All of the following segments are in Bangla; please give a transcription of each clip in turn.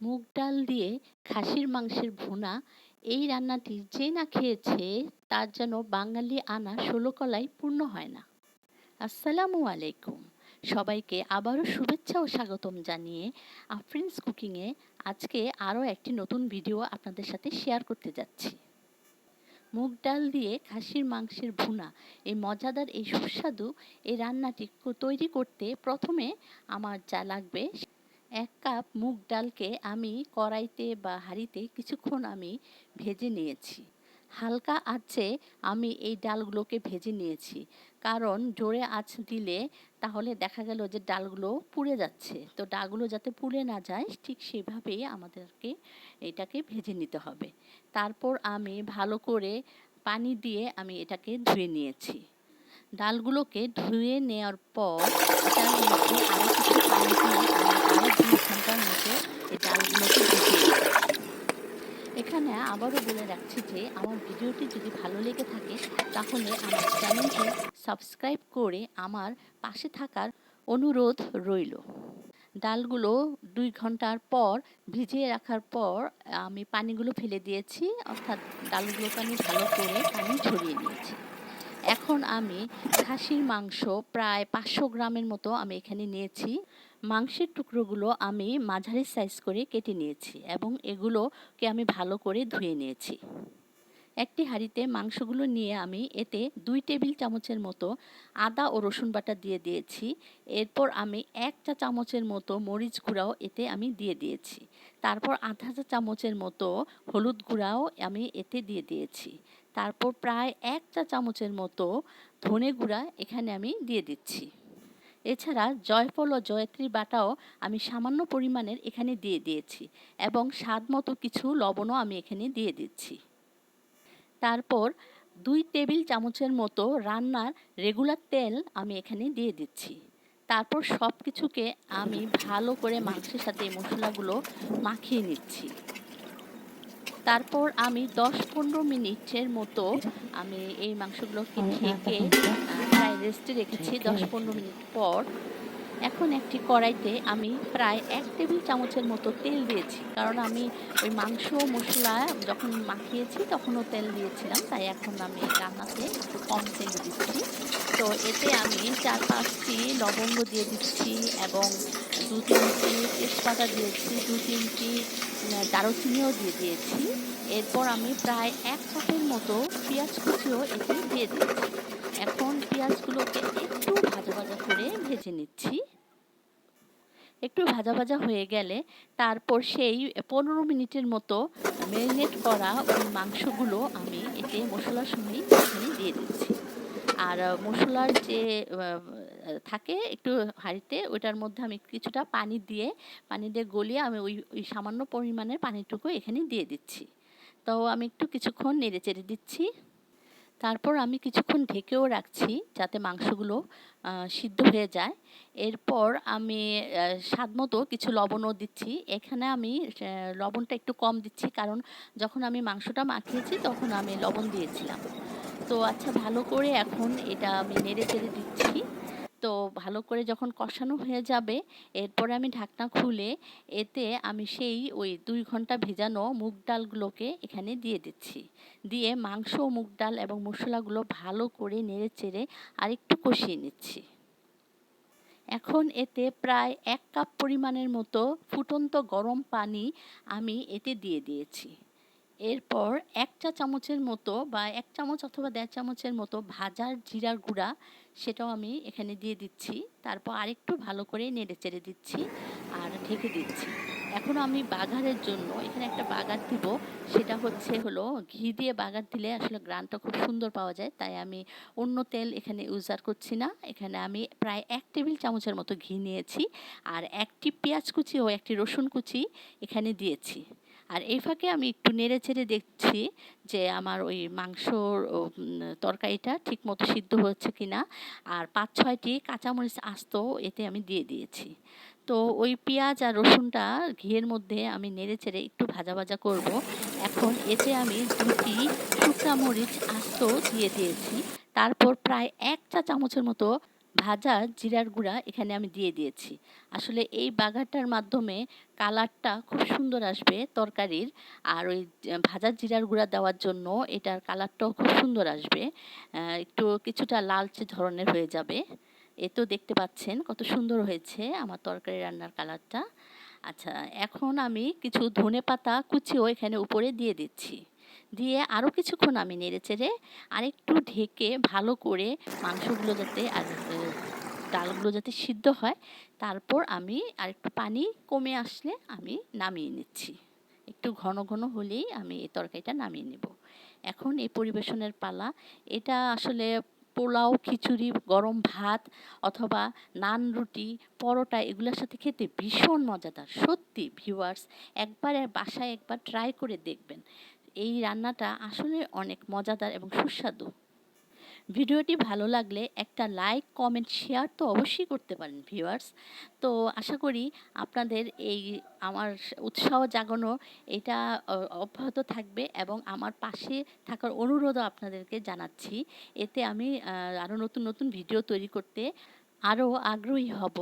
মুগ ডাল দিয়ে খাসির মাংসের ভুনা, এই রান্নাটি যে না খেয়েছে তার যেন বাঙালি আনা ষোলো কলাই পূর্ণ হয় না। আসসালামু আলাইকুম। সবাইকে আবারও শুভেচ্ছা ও স্বাগতম জানিয়ে আফ্রিন্স কুকিংয়ে আজকে আরও একটি নতুন ভিডিও আপনাদের সাথে শেয়ার করতে যাচ্ছি। মুগ ডাল দিয়ে খাসির মাংসের ভুনা, এই মজাদার, এই সুস্বাদু এই রান্নাটি তৈরি করতে প্রথমে আমার যা লাগবে এক কাপ মুগ ডালকে আমি কড়াইতে বা হাঁড়িতে কিছুক্ষণ আমি ভেজে নিয়েছি। হালকা আঁচে আমি এই ডালগুলোকে ভেজে নিয়েছি। কারণ জোরে আঁচ দিলে তাহলে দেখা গেল যে ডালগুলো পুড়ে যাচ্ছে। তো ডালগুলো যাতে পুড়ে না যায়, ঠিক সেভাবেই আমাদেরকে এটাকে ভেজে নিতে হবে। তারপর আমি ভালো করে পানি দিয়ে আমি এটাকে ধুয়ে নিয়েছি। ডালগুলোকে ধুয়ে নেওয়ার পর এটার মধ্যে আরও কিছু পানি দিয়ে আমি আরও দুই ঘণ্টার মতো এই ডালগুলোকে ভিজিয়ে এখানে আবারও বলে রাখছি যে আমার ভিডিওটি যদি ভালো লেগে থাকে, তাহলে আমার চ্যানেলটি সাবস্ক্রাইব করে আমার পাশে থাকার অনুরোধ রইল। ডালগুলো দুই ঘণ্টার পর ভিজিয়ে রাখার পর আমি পানিগুলো ফেলে দিয়েছি, অর্থাৎ ডালগুলোকে আমি ভালো করে পানি ছড়িয়ে নিয়েছি। এখন আমি খাসির মাংস প্রায় পাঁচশো গ্রামের মতো আমি এখানে নিয়েছি। মাংসের টুকরোগুলো আমি মাঝারি সাইজ করে কেটে নিয়েছি এবং এগুলোকে আমি ভালো করে ধুয়ে নিয়েছি। একটি হাঁড়িতে মাংসগুলো নিয়ে আমি এতে দুই টেবিল চামচের মতো আদা ও রসুন বাটা দিয়ে দিয়েছি। এরপর আমি এক চা চামচের মতো মরিচ গুঁড়াও এতে আমি দিয়ে দিয়েছি। তারপর আধা চা চামচের মতো হলুদ গুঁড়াও আমি এতে দিয়ে দিয়েছি। তারপর প্রায় এক চা চামচের মতো ধনে গুঁড়া এখানে আমি দিয়ে দিচ্ছি। এছাড়া জয়ফল ও জয়ত্রী বাটাও আমি সামান্য পরিমাণের এখানে দিয়ে দিয়েছি এবং স্বাদ মতো কিছু লবণও আমি এখানে দিয়ে দিচ্ছি। তারপর দুই টেবিল চামচের মতো রান্নার রেগুলার তেল আমি এখানে দিয়ে দিচ্ছি। তারপর সব কিছুকে আমি ভালো করে মাংসের সাথে মশলাগুলো মাখিয়ে নিচ্ছি। তারপর আমি দশ পনেরো মিনিটের মতো আমি এই মাংসগুলোকে ঢেকে রেস্টে রেখেছি দশ পনেরো মিনিট পর। এখন একটি কড়াইতে আমি প্রায় এক টেবিল চামচের মতো তেল দিয়েছি। কারণ আমি ওই মাংস, মশলা যখন মাখিয়েছি তখনও তেল দিয়েছিলাম, তাই এখন আমি রান্নাতে একটু কম তেল দিচ্ছি। তো এতে আমি চার পাঁচটি লবঙ্গ দিয়ে দিচ্ছি এবং দু তিনটি তেজপাতা দিয়েছি, দু তিনটি দারুচিনিও দিয়ে দিয়েছি। এরপর আমি প্রায় এক কাপের মতো পেঁয়াজ কুচিও এতে দিয়ে দিয়েছি। এখন পেঁয়াজগুলোকে একটু ভাজা ভাজা করে ভেজে নিচ্ছি। একটু ভাজা ভাজা হয়ে গেলে তারপর সেই পনেরো মিনিটের মতো ম্যারিনেট করা ওই মাংসগুলো আমি এতে মশলার সঙ্গে এখানে দিয়ে দিচ্ছি। আর মশলার যে থাকে একটু হাঁড়িতে ওইটার মধ্যে আমি কিছুটা পানি দিয়ে পানি দিয়ে গলিয়ে আমি ওই ওই সামান্য পরিমাণের পানিটুকু এখানে দিয়ে দিচ্ছি। তো আমি একটু কিছুক্ষণ নেড়ে চেড়ে দিচ্ছি। তারপর আমি কিছুক্ষণ ঢেকেও রাখছি যাতে মাংসগুলো সিদ্ধ হয়ে যায়। এরপর আমি স্বাদ মতো কিছু লবণও দিচ্ছি। এখানে আমি লবণটা একটু কম দিচ্ছি কারণ যখন আমি মাংসটা মাখিয়েছি তখন আমি লবণ দিয়েছিলাম। তো আচ্ছা ভালো করে এখন এটা আমি নেড়ে চেড়ে দিচ্ছি। তো ভালো করে যখন কষানো হয়ে যাবে, এরপরে আমি ঢাকনা খুলে এতে আমি সেই ওই দুই ঘণ্টা ভেজানো মুগ ডালগুলোকে এখানে দিয়ে দিচ্ছি। দিয়ে মাংস, মুগ ডাল এবং মশলাগুলো ভালো করে নেড়ে চেড়ে আরেকটু কষিয়ে নিচ্ছি। এখন এতে প্রায় এক কাপ পরিমাণের মতো ফুটন্ত গরম পানি আমি এতে দিয়ে দিয়েছি। এরপর এক চা চামচের মতো বা এক চামচ অথবা দেড় চামচের মতো ভাজার জিরার গুঁড়া সেটাও আমি এখানে দিয়ে দিচ্ছি। তারপর আরেকটু ভালো করে নেড়ে চেড়ে দিচ্ছি আর ঢেকে দিচ্ছি। এখন আমি বাগারের জন্য এখানে একটা বাগার দিব। সেটা হচ্ছে হলো ঘি দিয়ে বাগার দিলে আসলে গ্রানটা খুব সুন্দর পাওয়া যায়। তাই আমি অন্য তেল এখানে ইউজার করছি না। এখানে আমি প্রায় এক টেবিল চামচের মতো ঘি নিয়েছি। আর একটি পেঁয়াজ কুচি ও একটি রসুন কুচি এখানে দিয়েছি। আর এই ফাঁকে আমি একটু নেড়ে চেড়ে দেখছি যে আমার ওই মাংসর তরকারিটা ঠিক মতো সিদ্ধ হচ্ছে কি না আর পাঁচ ছয়টি কাঁচামরিচ আস্ত এতে আমি দিয়ে দিয়েছি। তো ওই পেঁয়াজ আর রসুনটা ঘিয়ের মধ্যে আমি নেড়ে চেড়ে একটু ভাজা ভাজা করব। এখন এতে আমি দুটি শুকনা মরিচ আস্ত দিয়ে দিয়েছি। তারপর প্রায় এক চা চামচের মতো ভাজা জিরার গুঁড়া এখানে আমি দিয়ে দিয়েছি। আসলে এই বাগারটার মাধ্যমে কালারটা খুব সুন্দর আসবে তরকারির। আর ওই ভাজা জিরার গুঁড়া দেওয়ার জন্য এটার কালারটাও খুব সুন্দর আসবে। একটু কিছুটা লালচে ধরনের হয়ে যাবে। এ তো দেখতে পাচ্ছেন কত সুন্দর হয়েছে আমার তরকারি রান্নার কালারটা। আচ্ছা এখন আমি কিছু ধনে পাতা কুচিও এখানে উপরে দিয়ে দিচ্ছি। দিয়ে আরও কিছুক্ষণ আমি নেড়ে চেড়ে আরেকটু ঢেকে ভালো করে মাংসগুলো যাতে আর ডালগুলো যাতে সিদ্ধ হয়, তারপর আমি আরেকটু পানি কমে আসলে আমি নামিয়ে নিচ্ছি। একটু ঘন ঘন হলেই আমি এই তরকারিটা নামিয়ে নেব। এখন এই পরিবেশনের পালা। এটা আসলে পোলাও, খিচুড়ি, গরম ভাত অথবা নান রুটি, পরোটা এগুলোর সাথে খেতে ভীষণ মজাদার। সত্যি ভিউয়ার্স একবার বাসায় একবার ট্রাই করে দেখবেন। এই রান্নাটা আসলে অনেক মজাদার এবং সুস্বাদু। ভিডিওটি ভালো লাগলে একটা লাইক, কমেন্ট, শেয়ার তো অবশ্যই করতে পারেন, ভিউয়ার্স। তো আশা করি আপনাদের এই আমার উৎসাহ জাগানো এটা অব্যাহত থাকবে এবং আমার পাশে থাকার অনুরোধও আপনাদেরকে জানাচ্ছি। এতে আমি আরও নতুন নতুন ভিডিও তৈরি করতে আরও আগ্রহী হব।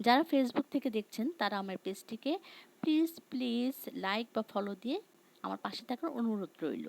যারা ফেসবুক থেকে দেখছেন, তারা আমার পেজটিকে প্লিজ প্লিজ লাইক বা ফলো দিয়ে আমার পাশে থাকার অনুরোধ রইল।